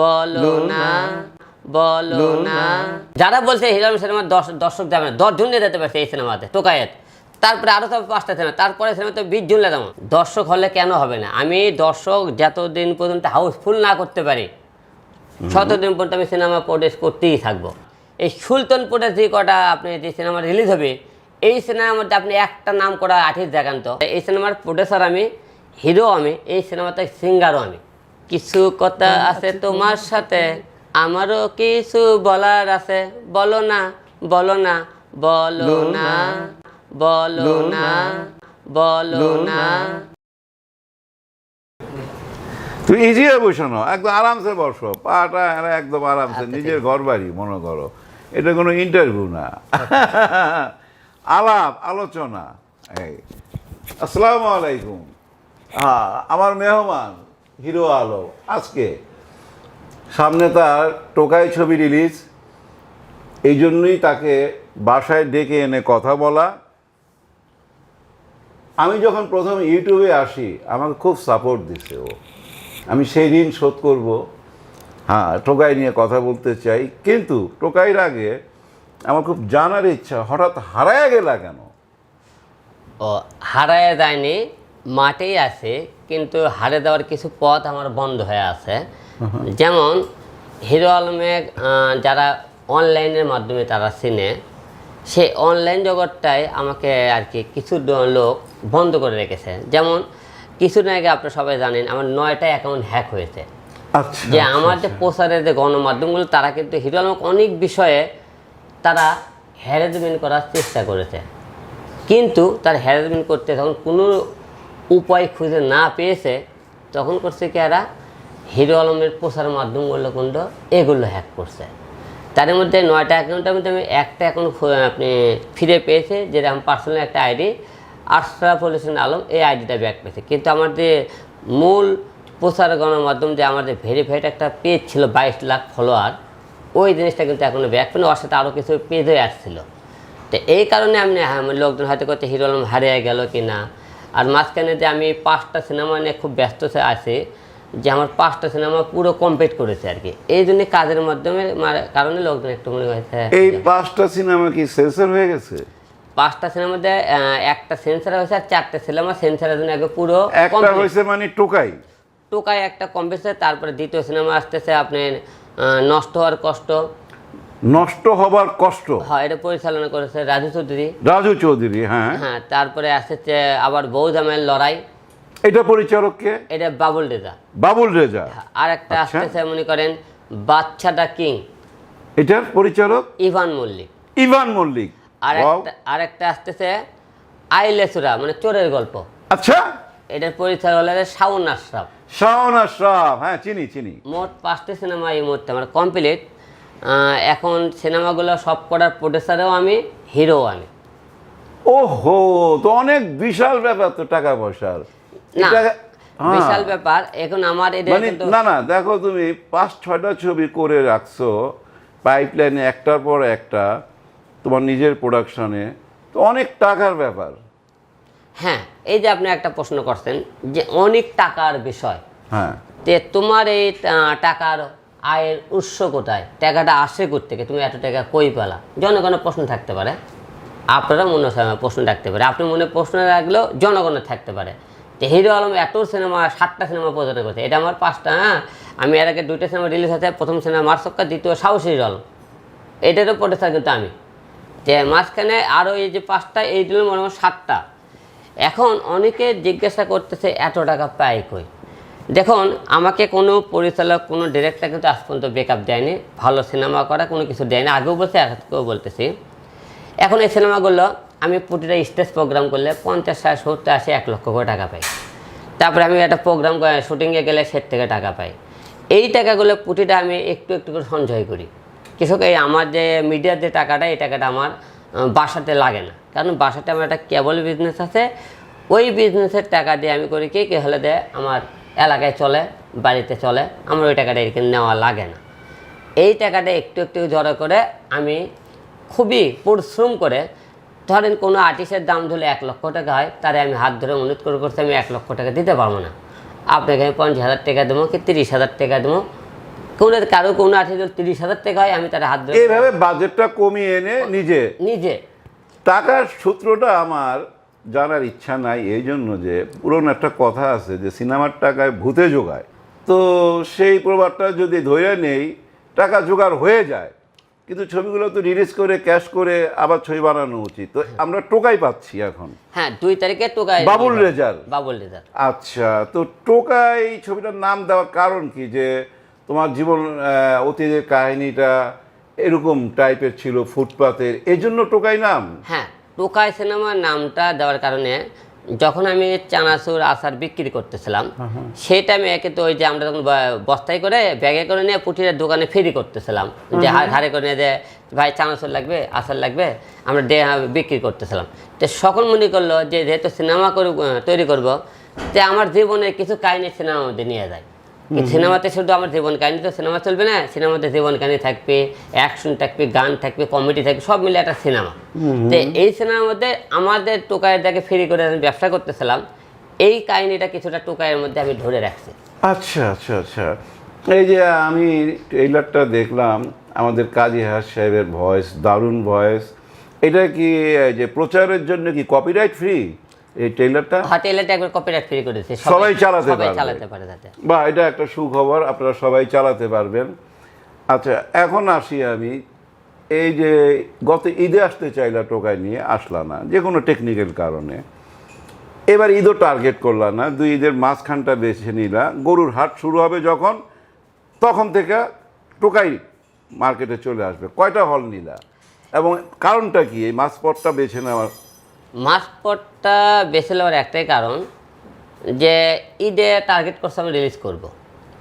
বলো না বলো না। যারা বলছে হিরো আলম সিনেমা দশ দর্শক যাবে না দশ জন নিয়ে যেতে পারছে এই সিনেমাতে টোকায়েত তারপরে আরও তো পাঁচটা সিনেমা তারপরে সিনেমাতে বিশ জন যেমন দর্শক হলে কেন হবে না? আমি দর্শক যতদিন পর্যন্ত হাউসফুল না করতে পারি ততদিন পর্যন্ত আমি সিনেমা প্রডিউস করতেই থাকব। এই সুলতানপুরের যে কটা আপনি যে সিনেমা রিলিজ হবে এই সিনেমার মধ্যে আপনি একটা নাম করা আর্টিস্ট দেখান তো। এই সিনেমার প্রডিউসার আমি হিরো আমি এই সিনেমাতে সিঙ্গারও আমি। কিছু কথা আছে তোমার সাথে? আমারও কিছু বলার আছে। বলো না বলো না বলো না বলো না বলো না। তুই ইজিয়ে বসো না একদম আরামসে বসো পাটা এরা একদম আরামসে আচ্ছা, নিজের ঘর বাড়ি মনে করো। এটা কোনো ইন্টারভিউ না। আলাপ আলোচনা এই। আসসালামু আলাইকুম। হ্যাঁ আমার মেহমান। হিরো আলো, আজকে। সামনে তার টোকাই ছবি রিলিজ। এই জন্যই তাকে বাসায় ডেকে এনে কথা বলা। আমি যখন প্রথম ইউটিউবে আসি, আমাকে খুব সাপোর্ট দিছে ও। আমি সেই ঋণ শোধ করব। হ্যাঁ টোকাই নিয়ে কথা বলতে চাই। কিন্তু টোকাইয়ের আগে আমার খুব জানার ইচ্ছা, হঠাৎ হারায় গেলা কেন? ও, হারায় যায়নি। মাঠেই আছে কিন্তু হারে দেওয়ার কিছু পথ আমার বন্ধ হয়ে আছে। যেমন হিরো আলমের আহ, যারা অনলাইনের মাধ্যমে তারা চিনে সে অনলাইন জগৎটাই আমাকে আর কি কিছু লোক বন্ধ করে রেখেছে। যেমন কিছুদিন আগে আপনারা সবাই জানেন আমার নয়টা অ্যাকাউন্ট হ্যাক হয়েছে। আচ্ছা যে আমার যে প্রচারের যে গণমাধ্যমগুলো তারা কিন্তু হিরো আলমকে অনেক বিষয়ে তারা হ্যারাসমেন্ট করার চেষ্টা করেছে। কিন্তু তার হ্যারাসমেন্ট করতে তখন কোনো উপায় খুঁজে না পেয়েছে তখন করছে কি এরা? হিরো আলমের প্রচার মাধ্যমগুলো কিন্তু এগুলো হ্যাক করছে। তার মধ্যে নয়টা অ্যাকাউন্টের মধ্যে আমি একটা অ্যাকাউন্ট আপনি ফিরে পেয়েছে যেটা আমার পার্সোনাল একটা আইডি আশরাফ হোসেন আলম এই আইডিটা ব্যাক পেয়েছে। কিন্তু আমার যে মূল প্রচার গণমাধ্যম যে আমার যে ভেরিফাইড একটা পেজ ছিল বাইশ লাখ ফলোয়ার ওই জিনিসটা কিন্তু এখনও ব্যাক পেন ওর সাথে আরও কিছু পেজ হয়ে আসছিল তো এই কারণে আমি হ্যাঁ, লোকজন হয়তো করতে হিরো আলম হারিয়ে গেল কি না আর মাঝখানে যে আমি পাঁচটা সিনেমা নিয়ে খুব ব্যস্ত আছি যে আমার পাঁচটা সিনেমা পুরো কমপ্লিট করেছে আর কি। এই জন্য কাজের মাধ্যমে কারণে লোকজন একটু মনে হয়েছে এই পাঁচটা সিনেমা কি সেন্সর হয়ে গেছে? পাঁচটা সিনেমাতে একটা সেন্সার হয়েছে আর চারটে সিনেমা সেন্সারের জন্য আগে পুরো একটা হয়েছে মানে টোকাই? টোকায় একটা কমপ্লিট তারপরে দ্বিতীয় সিনেমা আসতেছে আপনার নষ্ট হওয়ার কষ্ট। নষ্ট হবার কষ্ট। হয় এটা পরিচালনা করেছে রাজু চৌধুরী। রাজু চৌধুরী হ্যাঁ। হ্যাঁ তারপরে আসছে আবার বৌজামের লড়াই। এটা পরিচালককে এটা বাবুল রেজা। বাবুল রেজা। আর একটা আচ্ছা। আসতেছে মনে করেন বাচ্চাটা কিং। এটার পরিচালক? ইভান মল্লিক। ইভান মল্লিক। আর একটা আর একটা আসতেছে আইলেসুরা মানে চোরের গল্প। আচ্ছা। এটার পরিচালক হলো শাওন আশরাফ। শাওন আশরাফ হ্যাঁ চিনি চিনি। মোট পাঁচটা সিনেমা এই মুহূর্তে আমার কমপ্লিট। এখন সিনেমাগুলো সব করার প্রডিউসারও আমি হিরো আমি। ওহো তো অনেক বিশাল ব্যাপার তো টাকা পয়সার। না হ্যাঁ। বিশাল ব্যাপার। এখন আমার মানে না না দেখো তুমি পাঁচ ছয়টা ছবি করে রাখছো পাইপলাইনে একটার পর একটা তোমার নিজের প্রোডাকশনে তো অনেক টাকার ব্যাপার। হ্যাঁ এই যে আপনি একটা প্রশ্ন করছেন যে অনেক টাকার বিষয়। হ্যাঁ। তোমার এই টাকার আয়ের উৎস কোথায়? টাকাটা আসে থেকে তুমি এত টাকা কই পেলা? জনগণের প্রশ্ন থাকতে পারে। আপনারা মনে প্রশ্ন রাখতে পারে। আপনি মনে প্রশ্ন রাখলেও জনগণের থাকতে পারে। তো হিরো আলম এত সিনেমা, সাতটা সিনেমা প্রযোজনা করেছে। এটা আমার পাঁচটা হ্যাঁ? আমি এর আগে দুইটা সিনেমা রিলিজ আছে প্রথম সিনেমা মার্সক্কা, দ্বিতীয় সাহসী আলম। এটারও প্রডিউসার কিন্তু আমি। যে মাঝখানে আরও এই যে পাঁচটা, এই দিল মনে সাতটা। এখন অনেকে জিজ্ঞাসা করতেছে, এত টাকা পায় কই? দেখুন, আমাকে কোনো পরিচালক, কোনো ডিরেক্টর কিন্তু আজ পর্যন্ত ব্রেকআপ দেয়নি, ভালো সিনেমা করা কোনো কিছু দেয়নি। আগেও বলছে আজকেও বলতেছি। এখন এই সিনেমাগুলো আমি প্রতিটা স্টেজ প্রোগ্রাম করলে পঞ্চাশ, ষাট, সত্তর, আশি, এক লক্ষ করে টাকা পাই। তারপরে আমি একটা প্রোগ্রাম শুটিংয়ে গেলে সেট থেকে টাকা পাই। এই টাকাগুলো প্রতিটা আমি একটু একটু করে সঞ্চয় করি। কৃষক, এই আমার যে মিডিয়ার যে টাকাটা, এই টাকাটা আমার বাসাতে লাগে না। কারণ বাসাতে আমার একটা কেবল বিজনেস আছে। ওই বিজনেসের টাকা দিয়ে আমি করি কি কি হলে দেয়? আমার এলাকায় চলে বাড়িতে চলে আমার ওই টাকাটা এখানে নেওয়া লাগে না। এই টাকাটা একটু একটু জড়ো করে আমি খুবই পরিশ্রম করে ধরেন কোনো আর্টিস্টের দাম ধরলে এক লক্ষ টাকা হয় তারে আমি হাত ধরে অনুরোধ করে করতে আমি এক লক্ষ টাকা দিতে পারব না। আপনাকে আমি পঞ্চাশ হাজার টাকা দেবো কি তিরিশ হাজার টাকা দেবো? কোনো কারও কোনো আর্টিস্ট যদি তিরিশ হাজার টাকা হয় আমি তার হাত ধরে এইভাবে বাজেটটা কমিয়ে এনে নিজে। নিজে। টাকার সূত্রটা আমার জানার ইচ্ছা নাই এই জন্য যে পুরনো একটা কথা আছে যে সিনেমার টাকায় ভূতে জোগায়। তো সেই প্রবাদটা যদি ধরে নেই টাকা জোগাড় হয়ে যায় কিন্তু ছবিগুলো তো রিলিজ করে ক্যাশ করে আবার ছবি বানানো উচিত। তো আমরা টোকাই পাচ্ছি এখন। হ্যাঁ দুই তারিখে টোকাই বাবুল রেজাল্ট বাবুল রেজাল্ট আচ্ছা তো টোকাই ছবিটার নাম দেওয়ার কারণ কি? যে তোমার জীবন অতীতের কাহিনীটা এরকম টাইপের ছিল ফুটপাতের এই জন্য টোকাই নাম? হ্যাঁ টোকাই সিনেমার নামটা দেওয়ার কারণে যখন আমি চানাচুর আচার বিক্রি করতেছিলাম সেই টাইমে একে তো ওই যে আমরা তখন বস্তায় করে ব্যাগে করে নিয়ে পুটিরের দোকানে ফেরি করতেছিলাম। যে হা- ঘাড়ে করে নিয়ে যে ভাই চানাচুর লাগবে আচার লাগবে আমরা বিক্রি করতেছিলাম। তো সকল মনে করল যে যেহেতু সিনেমা করে তৈরি করব যে আমার জীবনে কিছু কাহিনী সিনেমার মধ্যে নিয়ে যায়। সিনেমাতে শুধু আমার জীবন কাহিনী তো সিনেমা চলবে না সিনেমাতে জীবন কাহিনী থাকবে অ্যাকশন থাকবে গান থাকবে কমেডি থাকবে সব মিলে একটা সিনেমা। তো এই সিনেমার মধ্যে আমাদের টোকাইয়ের দেখে ফ্রি করে আমি ব্যবসা করতেছিলাম এই কাহিনীটা কিছুটা টোকায়ের মধ্যে আমি ধরে রাখছি। আচ্ছা আচ্ছা আচ্ছা। এই যে আমি ট্রেইলারটা দেখলাম আমাদের কাজী হাস সাহেবের ভয়েস দারুণ ভয়েস এটা কি যে প্রচারের জন্য কি কপিরাইট ফ্রি এই ট্রেইলারটা হোটেলেতে একবার কপিরাইট ফ্রি করেছি সবাই চালাতে সবাই পারবে। চালাতে পারে যাতে বা এটা একটা সুখবর আপনারা সবাই চালাতে পারবেন। আচ্ছা এখন আসি আমি। এই যে গত ঈদে আসতে চাইলা টোকাই নিয়ে আসলা না যে কোনো টেকনিক্যাল কারণে। এবার ঈদও টার্গেট করলা না দুই ঈদের মাঝখানটা বেছে নিলা। গরুর হাট শুরু হবে যখন তখন থেকে টোকাই মার্কেটে চলে আসবে। কয়টা হল নিলা? এবং কারণটা কি? এই মাছ পথটা বেছে নেওয়ার মাসপটটা বেছে নেওয়ার একটাই কারণ যে ঈদে টার্গেট করছে আমি রিলিজ করব।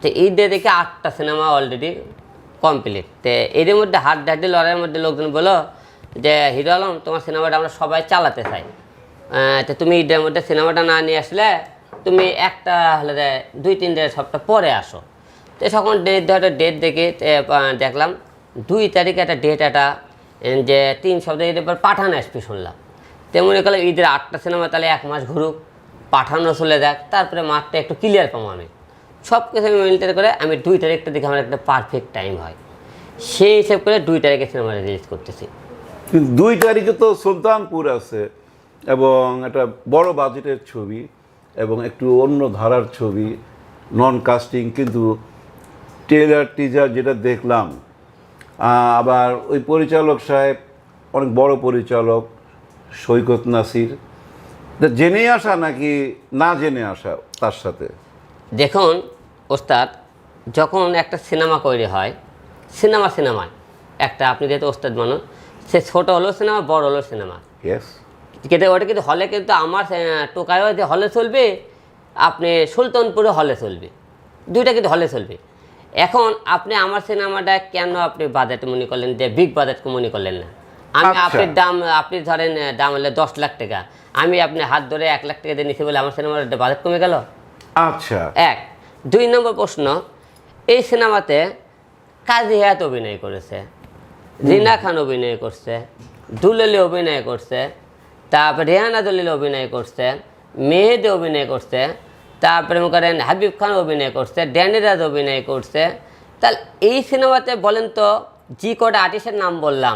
তো ঈদে দেখে আটটা সিনেমা অলরেডি কমপ্লিট তো এদের মধ্যে হাট ডাটি লড়াইয়ের মধ্যে লোকজন বলো যে, হিরো আলম, তোমার সিনেমাটা আমরা সবাই চালাতে চাই। তো তুমি ঈদের মধ্যে সিনেমাটা না নিয়ে আসলে তুমি একটা হলে দুই তিনটে সপ্তাহ পরে আসো। তো তখন ডেট ধরে ডেট দেখে দেখলাম দুই তারিখে একটা ডেট একটা, যে তিন সপ্তাহ ঈদের পর পাঠান আসবে শুনলাম। তেমনি করলে ঈদের আটটা সিনেমা তাহলে এক মাস ঘুরুক, পাঠানো চলে যাক, তারপরে মাঠটা একটু ক্লিয়ার পাবো আমি। সব কিছু আমি মেনটেন করে আমি দুই তারিখটা দেখে আমার একটা পারফেক্ট টাইম হয়। সেই হিসেব করে দুই তারিখে সিনেমা রিলিজ করতেছি। দুই তারিখে তো সুলতানপুর আছে, এবং একটা বড় বাজেটের ছবি, এবং একটু অন্য ধারার ছবি নন কাস্টিং কিন্তু ট্রেলার টিজার যেটা দেখলাম আবার ওই পরিচালক সাহেব, অনেক বড় পরিচালক সৈকত নাসির। জেনে আসা নাকি না জেনে আসা তার সাথে? দেখুন ওস্তাদ যখন একটা সিনেমা তৈরি হয় সিনেমা সিনেমায় একটা আপনি যেহেতু ওস্তাদ মানুষ সে ছোট হলো সিনেমা বড় হলো সিনেমা। কিন্তু ওটা কিন্তু হলে কিন্তু আমার আহ, টোকায়ও যে হলে চলবে আপনি সুলতানপুরে হলে চলবে। দুইটা কিন্তু হলে চলবে। এখন আপনি আমার সিনেমাটা কেন আপনি বাজেট মনে করলেন যে বিগ বাজেট মনে করলেন না? আমি আচ্ছা। আপনি দাম আপনি ধরেন দাম হলে দশ লাখ টাকা। আমি আপনি হাত ধরে এক লাখ টাকা দিয়ে নিছি বলে আমার সিনেমার বাজেট কমে গেল? আচ্ছা। এক। দুই নম্বর প্রশ্ন এই সিনেমাতে কাজী হায়াত অভিনয় করেছে রিনা খান অভিনয় করছে দুলালি অভিনয় করছে তারপরে রেহানা দলিল অভিনয় করছে মেহেদে অভিনয় করছে তারপরে মনে করেন হাবিব খান অভিনয় করছে ড্যানিরাজ অভিনয় করছে। তাহলে এই সিনেমাতে বলেন তো যে কটা আর্টিস্টের নাম বললাম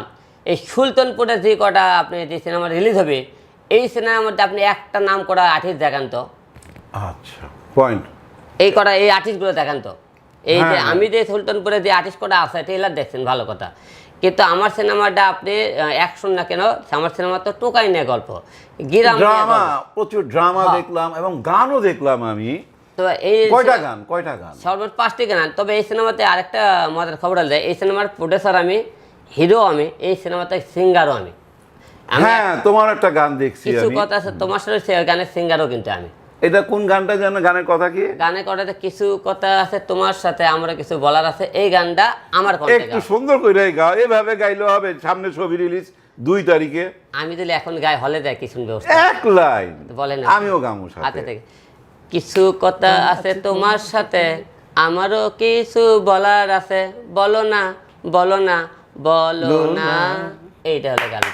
এই সুলতানপুরে যে কটা আপনি যে সিনেমা রিলিজ হবে এই সিনেমার মধ্যে আপনি একটা নাম করা আর্টিস্ট দেখান তো। আচ্ছা পয়েন্ট এই কটা এই আর্টিস্টগুলো দেখান তো। এই যে হ্যাঁ। আমি যে সুলতানপুরে যে আর্টিস্ট কটা আছে ট্রেলার দেখছেন ভালো কথা। কিন্তু আমার সিনেমাটা আপনি অ্যাকশন না কেন আমার সিনেমা তো টোকাই নিয়ে গল্প। ড্রামা প্রচুর ড্রামা হ্যাঁ। দেখলাম এবং গানও দেখলাম আমি। তো এই কয়টা গান? কয়টা গান? সর্বোচ্চ পাঁচটি গান। তবে এই সিনেমাতে আরেকটা মজার খবর হল এই সিনেমার প্রডিউসার আমি হিরো আমি এই সিনেমাতে সিঙ্গারও আমি। হ্যাঁ তোমার একটা গান দেখছি কিছু কথা আছে তোমার সাথে সে গানের সিঙ্গারও কিন্তু আমি। এটা কোন গানটা যেন গানের কথা কি? গানের কটাতে কিছু কথা আছে তোমার সাথে আমরা কিছু বলার আছে এই গানটা আমার একটু। সুন্দর করে গাও এভাবে গাইলে হবে সামনে ছবি রিলিজ দুই তারিখে। আমি দিলে এখন গায়ে হলে যায় কি শুনবে ওস্তাদ? এক লাইন। বলেন আমিও গামু হাতে সাথে থেকে কিছু কথা আছে তোমার সাথে। আমারও কিছু বলার আছে। বলো না বলো না বলো না। এইটা হলো গান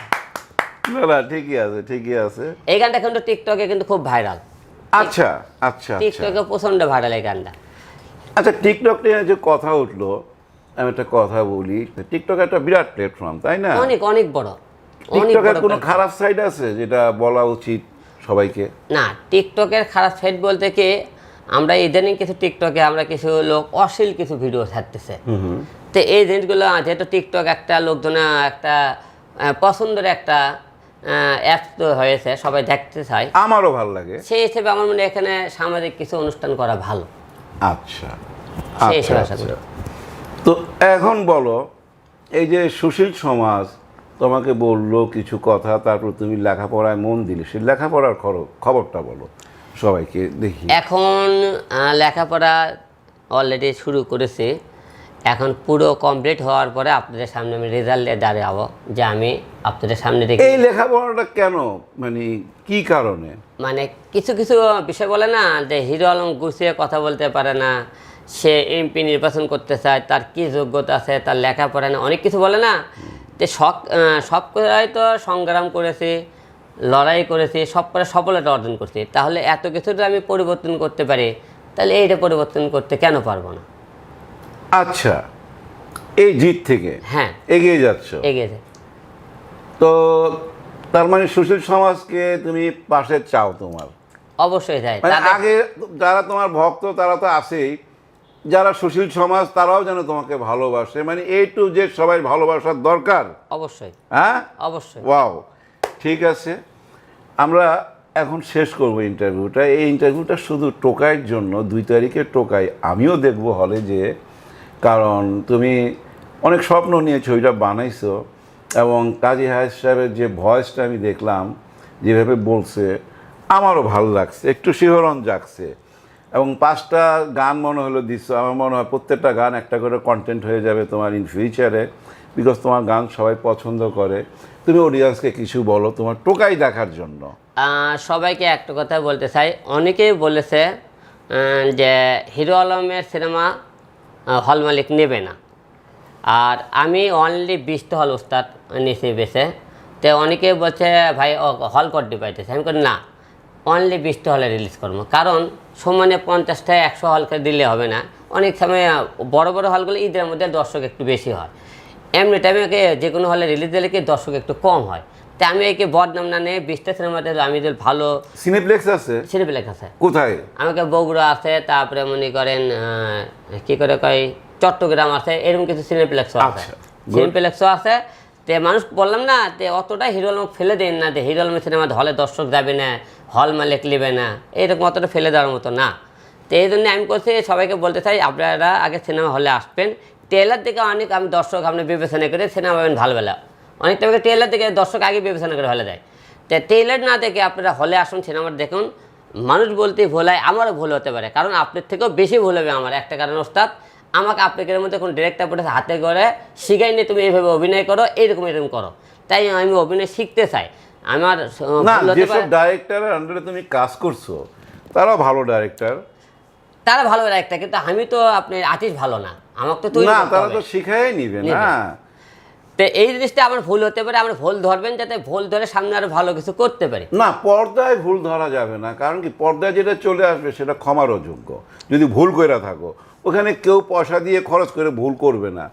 না না ঠিকই আছে ঠিকই আছে। এই গানটা কিন্তু টিকটকে কিন্তু খুব ভাইরাল আচ্ছা আচ্ছা টিকটকে প্রচণ্ড ভাইরাল এই গানটা। আচ্ছা টিকটক নিয়ে যে কথা উঠল আমি একটা কথা বলি টিকটক একটা বিরাট প্ল্যাটফর্ম তাই না? অনেক অনেক বড়। টিকটকের কোনো খারাপ সাইড আছে যেটা বলা উচিত সবাইকে? না টিকটকের খারাপ সাইড বলতে কি আমরা ইদানিং কিছু টিকটকে আমরা কিছু লোক অশ্লীল কিছু ভিডিও ছাড়তেছে। তো এই জিনিসগুলো যেহেতু টিকটক একটা লোকজনের একটা পছন্দের একটা অ্যাপস তো হয়েছে সবাই দেখতে চায়। আমারও ভালো লাগে। সেই হিসেবে আমার মনে এখানে সামাজিক কিছু অনুষ্ঠান করা ভালো। আচ্ছা সেই আচ্ছা, হিসেবে আশা আচ্ছা। করি। তো এখন বলো এই যে সুশীল সমাজ তোমাকে বলল কিছু কথা তারপর তুমি লেখাপড়ায় মন দিলে সেই লেখাপড়ার খবরটা বলো। সবাইকে দেখি। এখন লেখাপড়া অলরেডি শুরু করেছে। এখন পুরো কমপ্লিট হওয়ার পরে আপনাদের সামনে আমি রেজাল্ট দাঁড়াবো যে আমি আপনাদের সামনে দেখি। এই লেখাপড়াটা কেন? মানে কি কারণে? মানে কিছু কিছু বিষয় বলে না যে হিরো আলম গুছিয়ে কথা বলতে পারে না সে এমপি নির্বাচন করতে চায় তার কি যোগ্যতা আছে তার লেখাপড়া না অনেক কিছু বলে না। যে সব সব তো সংগ্রাম করেছি। লড়াই করেছে সব করে সফলতা অর্জন করছি তাহলে এত কিছু আমি পরিবর্তন করতে পারি তাহলে এইটা পরিবর্তন করতে কেন পারব না? আচ্ছা এই জিত থেকে হ্যাঁ। এগিয়ে যাচ্ছ। এগিয়েছে তো তার মানে সুশীল সমাজকে তুমি পাশে চাও তোমার? অবশ্যই তাই মানে তাদের- আগে যারা তোমার ভক্ত তারা তো আছেই। যারা সুশীল সমাজ তারাও যেন তোমাকে ভালোবাসে। মানে এই টু যে সবাই ভালোবাসার দরকার। অবশ্যই। হ্যাঁ? অবশ্যই। ওয়াও ঠিক আছে, আমরা এখন শেষ করব ইন্টারভিউটা এই ইন্টারভিউটা শুধু টোকাইয়ের জন্য, দুই তারিখে টোকাই আমিও দেখব হলে যে, কারণ তুমি অনেক স্বপ্ন নিয়ে ছবিটা বানাইছো, এবং কাজী হায়াত সাহেবের যে ভয়েসটা আমি দেখলাম, যেভাবে বলছে, আমারও ভালো লাগছে, একটু শিহরণ জাগছে। এবং পাঁচটা গান মনে হলো দিচ্ছ আমার মনে হয় প্রত্যেকটা গান একটা করে কন্টেন্ট হয়ে যাবে তোমার ইন ফিউচারে বিকজ তোমার গান সবাই পছন্দ করে। তুমি অডিয়েন্সকে কিছু বলো তোমার টোকাই দেখার জন্য। সবাইকে একটা কথা বলতে চাই। অনেকেই বলেছে যে হিরো আলমের সিনেমা হল মালিক নেবে না। আর আমি অনলি বিশটা হল উস্তাদ নিচে বেছে। তো অনেকে বলছে, ভাই হল করতে পাইতেছে। আমি করি না অনলি বিশটা হলে রিলিজ করব। কারণ সমানে পঞ্চাশটা একশো হলকে দিলে হবে না। অনেক সময় বড় বড় হলগুলো ঈদের মধ্যে দর্শক একটু বেশি হয়। এমনি টাইমে একে যে কোনো হলে রিলিজ দিলে কি দর্শক একটু কম হয়? তা আমি একে বদনাম না নিয়ে বিশটা সিনেমাতে আমি ভালো সিনেপ্লেক্স আছে? সিনেপ্লেক্স আছে। কোথায়? আমাকে বগুড়া আছে তারপরে মনে করেন কি করে কয় চট্টগ্রাম আছে এরকম কিছু সিনেপ্লেক্সও আছে। আচ্ছা. সিনেপ্লেক্সও আছে। তে মানুষ বললাম না তে অতটা হিরো আলম ফেলে দেন না যে হিরো আলমের সিনেমা হলে দর্শক যাবে না হল মালিক নেবে না এরকম অতটা ফেলে দেওয়ার মতো না। তো এই জন্য আমি করছি সবাইকে বলতে চাই আপনারা আগে সিনেমা হলে আসবেন ট্রেলার থেকে অনেক আমি দর্শক আপনি বিবেচনা করে সিনেমা পাবেন ভালো বেলা অনেকটা ট্রেলার থেকে দর্শক আগে বিবেচনা করে হলে দেয়। তাই ট্রেলার না দেখে আপনারা হলে আসুন সিনেমাটা দেখুন। মানুষ বলতে ভুল হয় আমারও ভুল হতে পারে। কারণ আপনার থেকেও বেশি ভুল হবে আমার একটা কারণ ওস্তাদ আমাকে আপনাদের মধ্যে কোনো ডিরেক্টর পড়ে হাতে করে শিখাই নিয়ে তুমি এইভাবে অভিনয় করো এরকম এরকম করো। তাই আমি অভিনয় শিখতে চাই। আমার যেসব ডাইরেক্টরের আন্ডারে তুমি কাজ করছ তারাও ভালো ডাইরেক্টর তারা ভালো একটা কিন্তু আমি তো আপনি আর্টিস্ট ভালো না। আমাকে তো তৈরি না তারা তো শিখাই নিবে। না। তো এই জিনিসটা আমার ভুল হতে পারে আমরা ভুল ধরবেন যাতে ভুল ধরে সামনে আরও ভালো কিছু করতে পারি। না পর্দায় ভুল ধরা যাবে না কারণ কি পর্দায় যেটা চলে আসবে সেটা ক্ষমার অযোগ্য। যদি ভুল করে থাকো ওখানে কেউ পয়সা দিয়ে খরচ করে ভুল করবে না।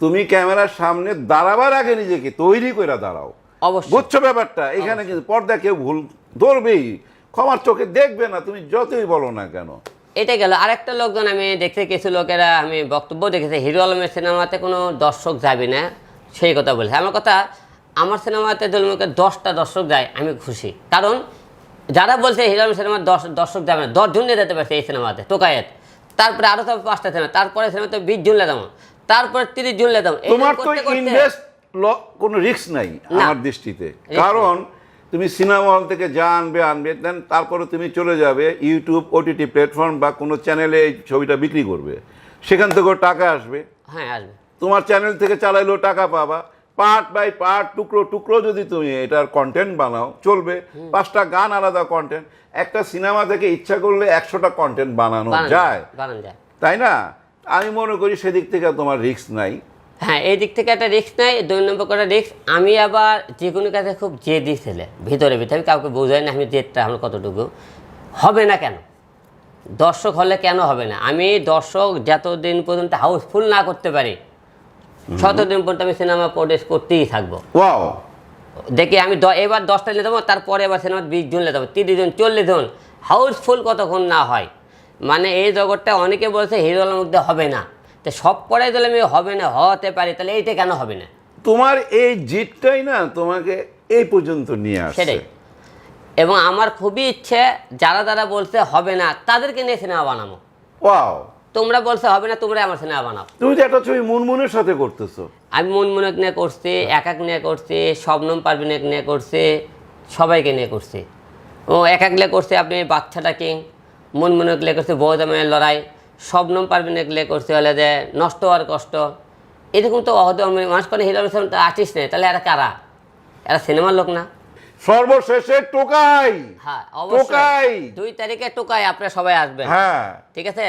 তুমি ক্যামেরার সামনে দাঁড়াবার আগে নিজেকে তৈরি করে দাঁড়াও। অবশ্যই। বুঝছ ব্যাপারটা? এখানে কিন্তু পর্দায় কেউ ভুল ধরবেই। ক্ষমার চোখে দেখবে না তুমি যতই বলো না কেন। এটা গেল। আরেকটা লোকজন আমি দেখতে কিছু লোকেরা আমি বক্তব্য দেখেছি হিরো আলমের সিনেমাতে কোনো দর্শক যাবে না সেই কথা বলেছে। আমার কথা আমার সিনেমাতে ধরুন দশটা দর্শক যায় আমি খুশি। কারণ যারা বলছে হিরো আলম সিনেমার দশ দর্শক যাবে না দশ জন নিয়ে যেতে পারছে এই সিনেমাতে টোকায়েত। তারপরে আরও তো পাঁচটা সিনেমা তারপরে সিনেমাতে বিশ জন লেদাম তারপরে তিরিশ জন লেদাম তোমার তো ইনভেস্ট কোনো রিস্ক নাই আমার দৃষ্টিতে। কারণ তুমি সিনেমা হল থেকে যা আনবে আনবে দেন তারপরে তুমি চলে যাবে ইউটিউব ওটিটি প্ল্যাটফর্ম বা কোনো চ্যানেলে এই ছবিটা বিক্রি করবে। সেখান থেকেও টাকা আসবে। হ্যাঁ আসবে। তোমার চ্যানেল থেকে চালাইলেও টাকা পাবা। পার্ট বাই পার্ট টুকরো টুকরো যদি তুমি এটার কন্টেন্ট বানাও চলবে। পাঁচটা গান আলাদা কন্টেন্ট একটা সিনেমা থেকে ইচ্ছা করলে একশোটা কন্টেন্ট বানানো যায়। যায় তাই না? আমি মনে করি সেদিক থেকে তোমার রিস্ক নাই। হ্যাঁ এই দিক থেকে একটা রিস্ক নাই দুই নম্বর করে রিস্ক আমি আবার যে কোনো কাজে খুব জেদি ছেলে ভিতরে ভিতরে আমি কাউকে বোঝাই না আমি জেদটা আমার কতটুকু। হবে না কেন? দর্শক হলে কেন হবে না? আমি দর্শক যতদিন পর্যন্ত হাউসফুল না করতে পারি শতদিন পর্যন্ত আমি সিনেমা প্রডিউস করতেই থাকব। দেখি আমি দ- এবার দশটা নিয়ে দেবো তারপরে এবার সিনেমা বিশ জন নিয়ে তিরিশ জন চল্লিশ জন হাউসফুল কতক্ষণ না হয়? মানে এই জগৎটা অনেকে বলছে হিরো মধ্যে হবে না। তো সব পড়াই তাহলে আমি হবে না হতে পারি তাহলে এইটা কেন হবে না? তোমার এই জিতটাই না তোমাকে এই পর্যন্ত নিয়ে আসছে। সেটাই। এবং আমার খুবই ইচ্ছে যারা যারা বলছে হবে না তাদেরকে নিয়ে সিনেমা বানাবো। ওয়াও। তোমরা বলছে হবে না তোমরা আমার সিনেমা বানাও। তুমি তো একটা ছবি মুনমুনের সাথে করতেছো। আমি মনমুনক নিয়ে করছি এক এক নিয়ে করছি শবনম পারভিনেক নিয়ে করছি সবাইকে নিয়ে করছি। ও এক এক নিয়ে করছি আপনি বাচ্চাটা কিং মনমুনক নিয়ে করছি বৌদামের লড়াই। শবনম পারভিনেক নিয়ে করতে হলে যে নষ্ট হওয়ার কষ্ট। এরকম তো অহদ মানুষ করে হিরো তো আর্টিস্ট নেই তাহলে এরা কারা? এরা সিনেমার লোক না। সর্বশেষে টোকাই। হ্যাঁ টোকাই। দুই তারিখে টোকাই আপনারা সবাই আসবেন। হ্যাঁ। ঠিক আছে?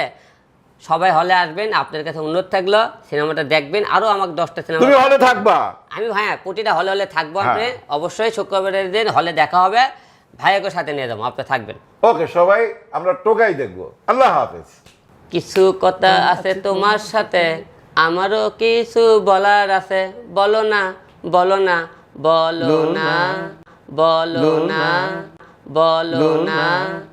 সবাই হলে আসবেন আপনার কাছে অনুরোধ থাকল সিনেমাটা দেখবেন আরও আমাকে দশটা সিনেমা তুমি হলে থাকবা। আমি ভাইয়া প্রতিটা হলে হলে থাকব হ্যাঁ। আপনি। অবশ্যই শুক্রবারের দিন হলে দেখা হবে। ভাইয়াকে সাথে নিয়ে যাব আপনি থাকবেন। ওকে সবাই আমরা টোকাই দেখব। আল্লাহ হাফেজ। কিছু কথা আছে তোমার সাথে? আমারও কিছু বলার আছে। বলো না বলো না বলো না বলো না বলো না।